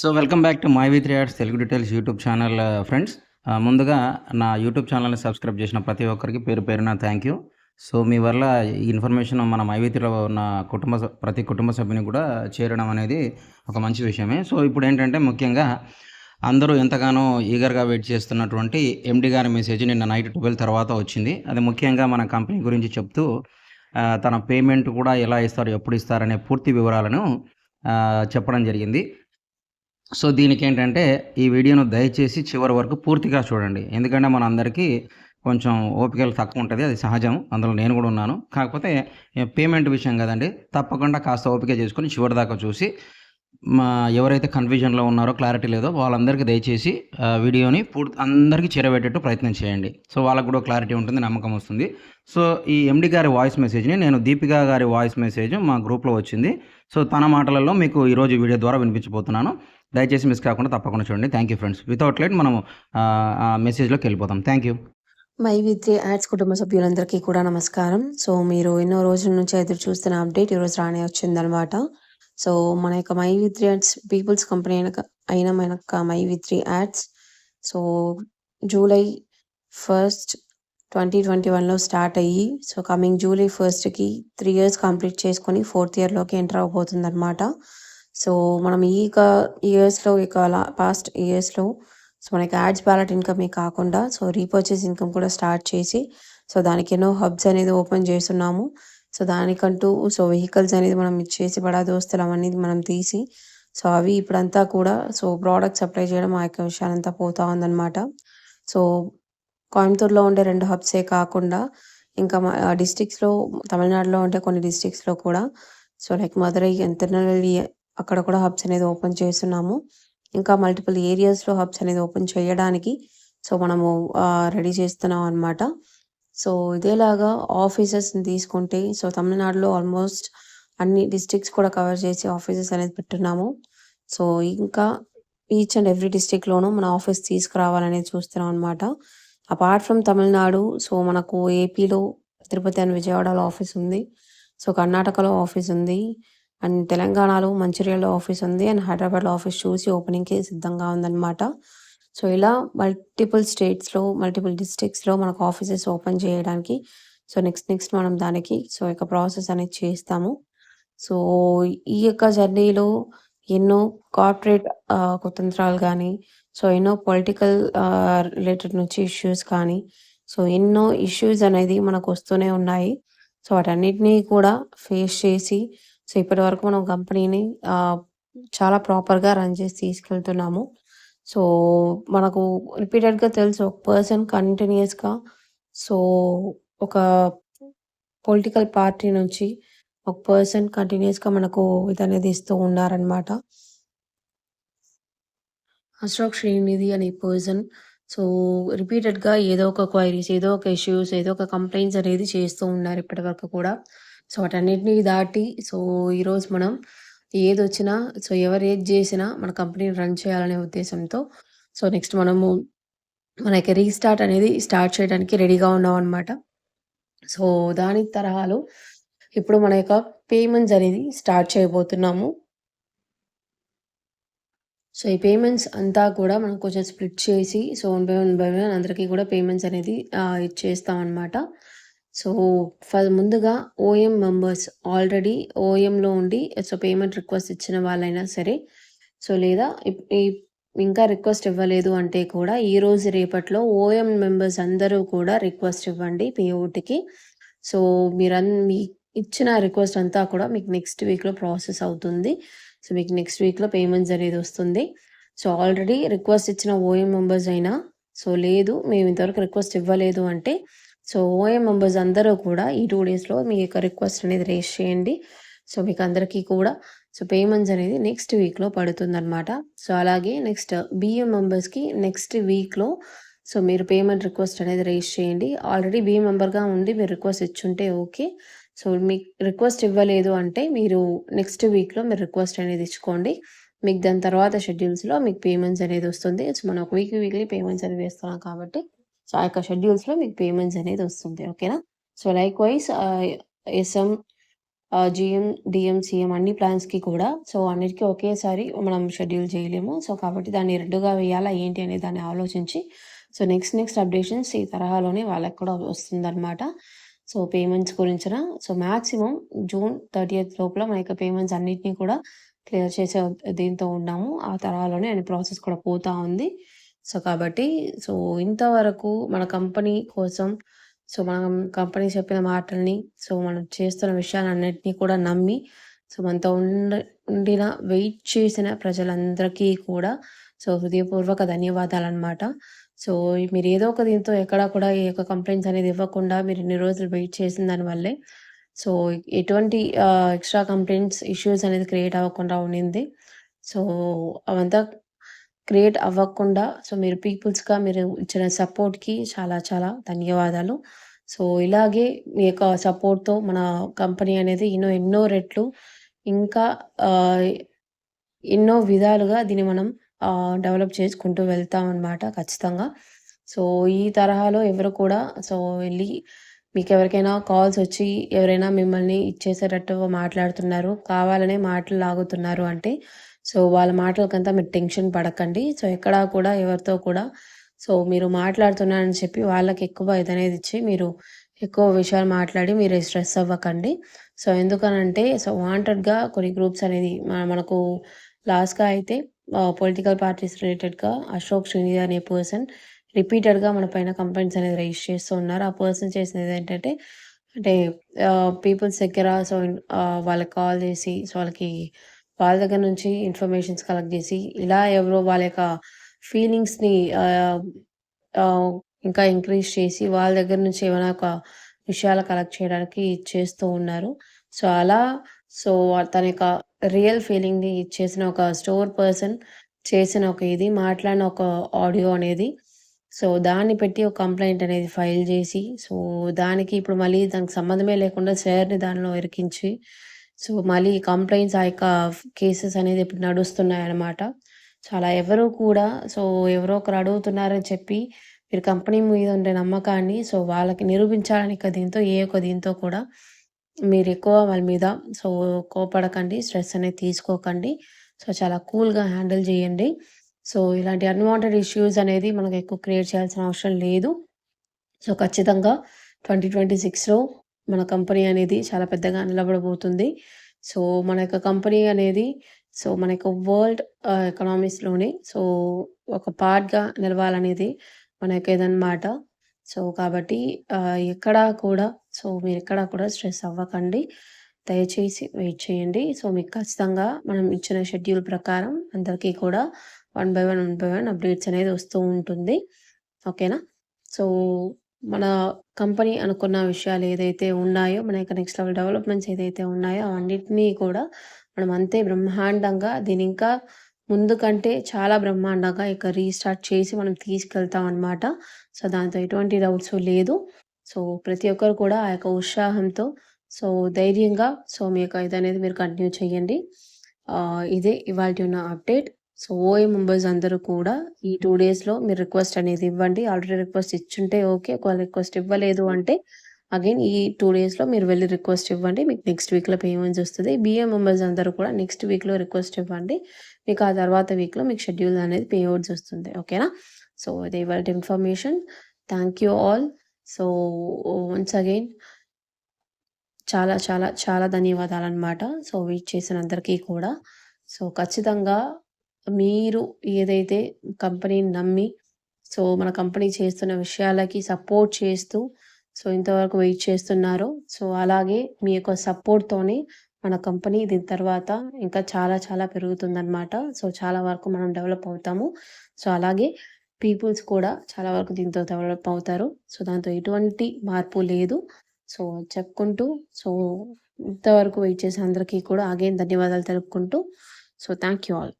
So welcome back to my three ads Telugu details YouTube channel uh, friends. ముందుగా నా YouTube ఛానల్ని subscribe చేసిన ప్రతి ఒక్కరికి పేరు పేరున థ్యాంక్ యూ సో మీ వల్ల ఈ ఇన్ఫర్మేషన్ మన మైవీతిలో ఉన్న కుటుంబ ప్రతి కుటుంబ సభ్యుని కూడా చేరడం అనేది ఒక మంచి విషయమే. సో ఇప్పుడు ఏంటంటే ముఖ్యంగా అందరూ ఎంతగానో ఈగర్గా వెయిట్ చేస్తున్నటువంటి ఎండి గారి మెసేజ్ నిన్న నైట్ ట్వెల్వ్ తర్వాత వచ్చింది. అది ముఖ్యంగా మన కంపెనీ గురించి చెప్తూ తన పేమెంట్ కూడా ఎలా ఇస్తారు ఎప్పుడు ఇస్తారనే పూర్తి వివరాలను చెప్పడం జరిగింది. సో దీనికి ఏంటంటే ఈ వీడియోను దయచేసి చివరి వరకు పూర్తిగా చూడండి. ఎందుకంటే మన అందరికీ కొంచెం ఓపికలు తక్కువ ఉంటుంది అది సహజం. అందులో నేను కూడా ఉన్నాను. కాకపోతే పేమెంట్ విషయం కదండి తప్పకుండా కాస్త ఓపిక చేసుకొని చివరి దాకా చూసి మా ఎవరైతే కన్ఫ్యూజన్లో ఉన్నారో క్లారిటీ లేదో వాళ్ళందరికీ దయచేసి వీడియోని పూర్తి అందరికీ చేరబెట్టేట్టు ప్రయత్నం చేయండి. సో వాళ్ళకు కూడా క్లారిటీ ఉంటుంది నమ్మకం వస్తుంది. సో ఈ ఎండి గారి వాయిస్ మెసేజ్ని నేను దీపికా గారి వాయిస్ మెసేజ్ మా గ్రూప్లో వచ్చింది. సో తన మాటలలో మీకు ఈరోజు వీడియో ద్వారా వినిపించబోతున్నాను. దయచేసి మిస్ కాకుండా తప్పకుండా చూడండి. Thank you friends without late మనం మెసేజ్లోకి వెళ్ళిపోతాం. Thank you my with ads కుటుంబ సభ్యులందరికీ కూడా నమస్కారం. సో మీరు ఎన్నో రోజుల నుంచి ఎదురు చూస్తున్న అప్డేట్ ఈరోజు రానే వచ్చిందనమాట సో మన యొక్క my with ads peoples company అయిన అయిన మన యొక్క my with ads. So July first twenty twenty వన్లో స్టార్ట్ అయ్యి సో కమింగ్ జూలై ఫస్ట్కి త్రీ ఇయర్స్ కంప్లీట్ చేసుకొని ఫోర్త్ ఇయర్లోకి ఎంటర్ అవబోతుంది అనమాట సో మనం ఈ ఇయర్స్లో ఇక పాస్ట్ ఇయర్స్లో సో మనకి యాడ్స్ బ్యాలెట్ ఇన్కమే కాకుండా సో రీపర్చేస్ ఇన్కమ్ కూడా స్టార్ట్ చేసి సో దానికి ఎన్నో హబ్స్ అనేది ఓపెన్ చేస్తున్నాము. సో దానికంటూ సో వెహికల్స్ అనేది మనం ఇచ్చేసి బడా దోస్తులు అవన్నీ మనం తీసి సో అవి ఇప్పుడంతా కూడా సో ప్రోడక్ట్ సప్లై చేయడం ఆ యొక్క విషయాలంతా పోతా ఉందన్నమాట. సో కోయంబత్తూరులో ఉండే రెండు హబ్సే కాకుండా ఇంకా డిస్టిక్స్లో తమిళనాడులో ఉండే కొన్ని డిస్ట్రిక్ట్స్లో కూడా సో లైక్ మధురై తిరునెల్వేలి అక్కడ కూడా హబ్స్ అనేది ఓపెన్ చేస్తున్నాము. ఇంకా మల్టిపుల్ ఏరియాస్లో హబ్స్ అనేది ఓపెన్ చేయడానికి సో మనము రెడీ చేస్తున్నాం అనమాట సో ఇదేలాగా ఆఫీసెస్ని తీసుకుంటే సో తమిళనాడులో ఆల్మోస్ట్ అన్ని డిస్ట్రిక్ట్స్ కూడా కవర్ చేసి ఆఫీసెస్ అనేది పెట్టున్నాము. సో ఇంకా ఈచ్ అండ్ ఎవ్రీ డిస్టిక్లోనూ మన ఆఫీస్ తీసుకురావాలనేది చూస్తున్నాం అనమాట అపార్ట్ ఫ్రమ్ తమిళనాడు సో మనకు ఏపీలో తిరుపతి అండ్ విజయవాడలో ఆఫీస్ ఉంది. సో కర్ణాటకలో ఆఫీస్ ఉంది. అండ్ తెలంగాణలో మంచిర్యాలలో ఆఫీస్ ఉంది. అండ్ హైదరాబాద్లో ఆఫీస్ చూసి ఓపెనింగ్కి సిద్ధంగా ఉందన్నమాట. సో ఇలా మల్టిపుల్ స్టేట్స్లో మల్టిపుల్ డిస్ట్రిక్ట్స్లో మనకు ఆఫీసెస్ ఓపెన్ చేయడానికి సో నెక్స్ట్ నెక్స్ట్ మనం దానికి సో యొక్క ప్రాసెస్ అనేది చేస్తాము. సో ఈ యొక్క జర్నీలో ఎన్నో కార్పొరేట్ కుతంత్రాలు కానీ సో ఎన్నో పొలిటికల్ రిలేటెడ్ నుంచి ఇష్యూస్ కానీ సో ఎన్నో ఇష్యూస్ అనేది మనకు వస్తూనే ఉన్నాయి. సో వాటన్నిటినీ కూడా ఫేస్ చేసి సో ఇప్పటి వరకు మనం కంపెనీని చాలా ప్రాపర్గా రన్ చేసి తీసుకెళ్తున్నాము. సో మనకు రిపీటెడ్గా తెలుసు ఒక పర్సన్ కంటిన్యూస్గా సో ఒక పొలిటికల్ పార్టీ నుంచి ఒక పర్సన్ కంటిన్యూస్గా మనకు ఇది అనేది ఇస్తూ ఉన్నారనమాట అశోక్ శ్రీనిధి అనే పర్సన్ సో రిపీటెడ్గా ఏదో ఒక క్వైరీస్ ఏదో ఒక ఇష్యూస్ ఏదో ఒక కంప్లైంట్స్ అనేది చేస్తూ ఉన్నారు ఇప్పటి వరకు కూడా. సో వాటన్నిటిని దాటి సో ఈరోజు మనం ఏది వచ్చినా సో ఎవరు ఏది చేసినా మన కంపెనీని రన్ చేయాలనే ఉద్దేశంతో సో నెక్స్ట్ మనము మన యొక్క రీస్టార్ట్ అనేది స్టార్ట్ చేయడానికి రెడీగా ఉన్నాం అనమాట సో దాని తరహాలో ఇప్పుడు మన యొక్క పేమెంట్స్ అనేది స్టార్ట్ చేయబోతున్నాము. సో ఈ పేమెంట్స్ అంతా కూడా మనం కొంచెం స్ప్లిట్ చేసి so one by one by one అందరికీ కూడా పేమెంట్స్ అనేది ఇచ్చేస్తాం అనమాట సో ఫర్ ముందుగా ఓఎం మెంబర్స్ ఆల్రెడీ ఓఎంలో ఉండి సో పేమెంట్ రిక్వెస్ట్ ఇచ్చిన వాళ్ళైనా సరే సో లేదా ఇప్- ఈ- ఇంకా రిక్వెస్ట్ ఇవ్వలేదు అంటే కూడా ఈ రోజు రేపట్లో ఓఎం మెంబర్స్ అందరూ కూడా రిక్వెస్ట్ ఇవ్వండి పేఓటికి సో మీరు మీ ఇచ్చిన రిక్వెస్ట్ అంతా కూడా మీకు నెక్స్ట్ వీక్లో ప్రాసెస్ అవుతుంది. సో మీకు నెక్స్ట్ వీక్లో పేమెంట్స్ అనేది వస్తుంది. సో ఆల్రెడీ రిక్వెస్ట్ ఇచ్చిన ఓఎం మెంబర్స్ అయినా సో లేదు మేము ఇంతవరకు రిక్వెస్ట్ ఇవ్వలేదు అంటే సో ఓఎం మెంబర్స్ అందరూ కూడా ఈ టూ డేస్లో మీ యొక్క రిక్వెస్ట్ అనేది రేస్ చేయండి. సో మీకు అందరికీ కూడా సో పేమెంట్స్ అనేది నెక్స్ట్ వీక్లో పడుతుందన్నమాట. సో అలాగే నెక్స్ట్ బిఎం మెంబర్స్కి నెక్స్ట్ వీక్లో సో మీరు పేమెంట్ రిక్వెస్ట్ అనేది రేస్ చేయండి. ఆల్రెడీ బిఎం మెంబర్గా ఉండి మీరు రిక్వెస్ట్ ఇచ్చుంటే ఓకే. సో మీకు రిక్వెస్ట్ ఇవ్వలేదు అంటే మీరు నెక్స్ట్ వీక్లో మీరు రిక్వెస్ట్ అనేది ఇచ్చుకోండి. మీకు దాని తర్వాత షెడ్యూల్స్లో మీకు పేమెంట్స్ అనేది వస్తుంది. సో మనం ఒక వీక్ వీక్లీ పేమెంట్స్ అనేది వేస్తున్నాం కాబట్టి సో ఆ యొక్క షెడ్యూల్స్లో మీకు పేమెంట్స్ అనేది వస్తుంది ఓకేనా so likewise SM GM GM, CM అన్ని ప్లాన్స్‌కి కూడా సో, అన్నిటికీ ఒకేసారి మనం షెడ్యూల్ చేయలేము. సో, కాబట్టి దాన్ని రెండుగా వేయాలా ఏంటి అనే దాన్ని ఆలోచించి సో, నెక్స్ట్ నెక్స్ట్ అప్డేషన్స్ ఈ తరహాలోనే వాళ్ళకి కూడా వస్తుందనమాట. సో, పేమెంట్స్ గురించిన సో, మాక్సిమం జూన్ 30థ్ లోపల మన యొక్క పేమెంట్స్ అన్నిటిని కూడా క్లియర్ చేసే దీంతో ఉన్నాము. ఆ తరహాలోనే అనే ప్రాసెస్ కూడా పోతూ ఉంది. సో, కాబట్టి సో, ఇంతవరకు మన కంపెనీ కోసం సో, మనం కంపెనీ చెప్పిన మాటల్ని సో, మనం చేస్తున్న విషయాలన్నింటినీ కూడా నమ్మి సో, మనతో ఉండ ఉండిన వెయిట్ చేసిన ప్రజలందరికీ కూడా సో, హృదయపూర్వక ధన్యవాదాలు అనమాట సో, మీరు ఏదో ఒక దీంతో ఎక్కడా కూడా ఈ యొక్క కంప్లైంట్స్ అనేది ఇవ్వకుండా మీరు ఇన్ని రోజులు వెయిట్ చేసిన దాని వల్లే సో, ఎటువంటి ఎక్స్‌ట్రా కంప్లైంట్స్ ఇష్యూస్ అనేది క్రియేట్ అవ్వకుండా ఉండింది. సో, అవంతా క్రియేట్ అవ్వకుండా సో, మీరు పీపుల్స్‌గా మీరు ఇచ్చిన సపోర్ట్‌కి చాలా చాలా ధన్యవాదాలు. సో, ఇలాగే మీ యొక్క సపోర్ట్‌తో మన కంపెనీ అనేది ఎన్నో ఎన్నో రెట్లు ఇంకా ఎన్నో విధాలుగా దీన్ని మనం డెవలప్ చేసుకుంటూ వెళ్తాం అనమాట ఖచ్చితంగా. సో, ఈ తరహాలో ఎవరు కూడా సో, వెళ్ళి మీకు ఎవరికైనా కాల్స్ వచ్చి ఎవరైనా మిమ్మల్ని ఇచ్చేసేటట్టు మాట్లాడుతున్నారు, కావాలనే మాటలు లాగుతున్నారు అంటే సో, వాళ్ళ మాటలకంతా మీరు టెన్షన్ పడకండి. సో, ఎక్కడా కూడా ఎవరితో కూడా సో, మీరు మాట్లాడుతున్నారని చెప్పి వాళ్ళకి ఎక్కువ ఇదనేది ఇచ్చి మీరు ఎక్కువ విషయాలు మాట్లాడి మీరు స్ట్రెస్ అవ్వకండి. సో, ఎందుకనంటే సో, వాంటెడ్‌గా కొన్ని గ్రూప్స్ అనేది మనకు లాస్ట్‌గా అయితే పొలిటికల్ పార్టీస్ రిలేటెడ్‌గా అశోక్ శ్రీనిధి అనే పర్సన్ రిపీటెడ్‌గా మన పైన కంప్లైంట్స్ అనేది రైజ్ చేస్తూ ఉన్నారు. ఆ పర్సన్ చేసినది ఏంటంటే అంటే పీపుల్స్ దగ్గర సో, వాళ్ళకి కాల్ చేసి సో, వాళ్ళకి వాళ్ళ దగ్గర నుంచి ఇన్ఫర్మేషన్స్ కలెక్ట్ చేసి ఇలా ఎవరో వాళ్ళ యొక్క ఫీలింగ్స్‌ని ఇంకా ఇంక్రీజ్ చేసి వాళ్ళ దగ్గర నుంచి ఏమైనా ఒక విషయాలు కలెక్ట్ చేయడానికి చేస్తూ ఉన్నారు. సో, అలా సో, తన యొక్క రియల్ ఫీలింగ్‌ని చేసిన ఒక స్టోర్ పర్సన్ చేసిన ఒక ఇది మాట్లాడిన ఒక ఆడియో అనేది సో, దాన్ని పెట్టి ఒక కంప్లైంట్ అనేది ఫైల్ చేసి సో, దానికి ఇప్పుడు మళ్ళీ దానికి సంబంధమే లేకుండా సార్‌ని దానిలో ఇరికించి సో, మళ్ళీ కంప్లైంట్స్ ఆ యొక్క కేసెస్ అనేది ఇప్పుడు నడుస్తున్నాయి అన్నమాట సో, అలా ఎవరు కూడా సో, ఎవరో ఒకరు అడుగుతున్నారని చెప్పి మీరు కంపెనీ మీద ఉండే నమ్మకాన్ని సో, వాళ్ళకి నిరూపించాలని ఇక దీంతో ఏ ఒక్క దీంతో కూడా మీరు ఎక్కువ వాళ్ళ మీద సో, కోపడకండి. స్ట్రెస్ అనేది తీసుకోకండి. సో, చాలా కూల్‌గా హ్యాండిల్ చేయండి. సో, ఇలాంటి అన్‌వాంటెడ్ ఇష్యూస్ అనేది మనకు ఎక్కువ క్రియేట్ చేయాల్సిన అవసరం లేదు. సో, ఖచ్చితంగా 2026లో మన కంపెనీ అనేది చాలా పెద్దగా నిలబడబోతుంది. సో, మన యొక్క కంపెనీ అనేది సో, మన యొక్క వరల్డ్ ఎకనామిక్స్లోనే ఎకనామీస్‌లోనే సో, ఒక పార్ట్‌గా నిలవాలనేది మన యొక్క ఇదనమాట. సో, కాబట్టి ఎక్కడా కూడా సో, మీరు ఎక్కడా కూడా స్ట్రెస్ అవ్వకండి. దయచేసి వెయిట్ చేయండి. సో, మీకు ఖచ్చితంగా మనం ఇచ్చిన షెడ్యూల్ ప్రకారం అందరికీ కూడా one by one, one by one updates అనేది వస్తూ ఉంటుంది. ఓకేనా? సో, మన కంపెనీ అనుకున్న విషయాలు ఏదైతే ఉన్నాయో, మన యొక్క నెక్స్ట్ లెవెల్ డెవలప్‌మెంట్స్ ఏదైతే ఉన్నాయో అవన్నిటిని కూడా మనం అంతే బ్రహ్మాండంగా దీని ఇంకా ముందు కంటే చాలా బ్రహ్మాండంగా ఇక రీస్టార్ట్ చేసి మనం తీసుకెళ్తాం అనమాట సో, దాంతో ఎటువంటి డౌట్స్ లేదు. సో, ప్రతి ఒక్కరు కూడా ఆ యొక్క ఉత్సాహంతో సో, ధైర్యంగా సో, మీ యొక్క ఇది అనేది మీరు కంటిన్యూ చేయండి. ఇదే ఇవాళ ఉన్న అప్డేట్. సో, ఓఏ మెంబర్స్ అందరూ కూడా ఈ టూ డేస్‌లో మీరు రిక్వెస్ట్ అనేది ఇవ్వండి. ఆల్రెడీ రిక్వెస్ట్ ఇచ్చుంటే ఓకే. ఒకవేళ రిక్వెస్ట్ ఇవ్వలేదు అంటే అగైన్ ఈ టూ డేస్‌లో మీరు వెళ్ళి రిక్వెస్ట్ ఇవ్వండి. మీకు నెక్స్ట్ వీక్‌లో పేమెంట్స్ వస్తుంది బిఏ మెంబర్స్ అందరూ కూడా నెక్స్ట్ వీక్‌లో రిక్వెస్ట్ ఇవ్వండి. మీకు ఆ తర్వాత వీక్‌లో మీకు షెడ్యూల్ అనేది పేఅవుట్స్ వస్తుంది. ఓకేనా? సో, ఇది ఇవాళ information. Thank you all. So, once again చాలా చాలా చాలా ధన్యవాదాలు అనమాట సో, వెయిట్ చేసిన అందరికీ కూడా. సో, ఖచ్చితంగా మీరు ఏదైతే కంపెనీని నమ్మి సో, మన కంపెనీ చేస్తున్న విషయాలకి సపోర్ట్ చేస్తూ సో, ఇంతవరకు వెయిట్ చేస్తున్నారో సో, అలాగే మీ యొక్క సపోర్ట్‌తోనే మన కంపెనీ దీని తర్వాత ఇంకా చాలా చాలా పెరుగుతుందనమాట. సో, చాలా వరకు మనం డెవలప్ అవుతాము. సో, అలాగే పీపుల్స్ కూడా చాలా వరకు దీంతో డెవలప్ అవుతారు. సో, దాంతో ఎటువంటి మార్పు లేదు. సో, చెప్పుకుంటూ సో, ఇంతవరకు వెయిట్ చేసే అందరికీ కూడా అగైన్ ధన్యవాదాలు తెలుపుకుంటూ సో, థ్యాంక్ యూ ఆల్.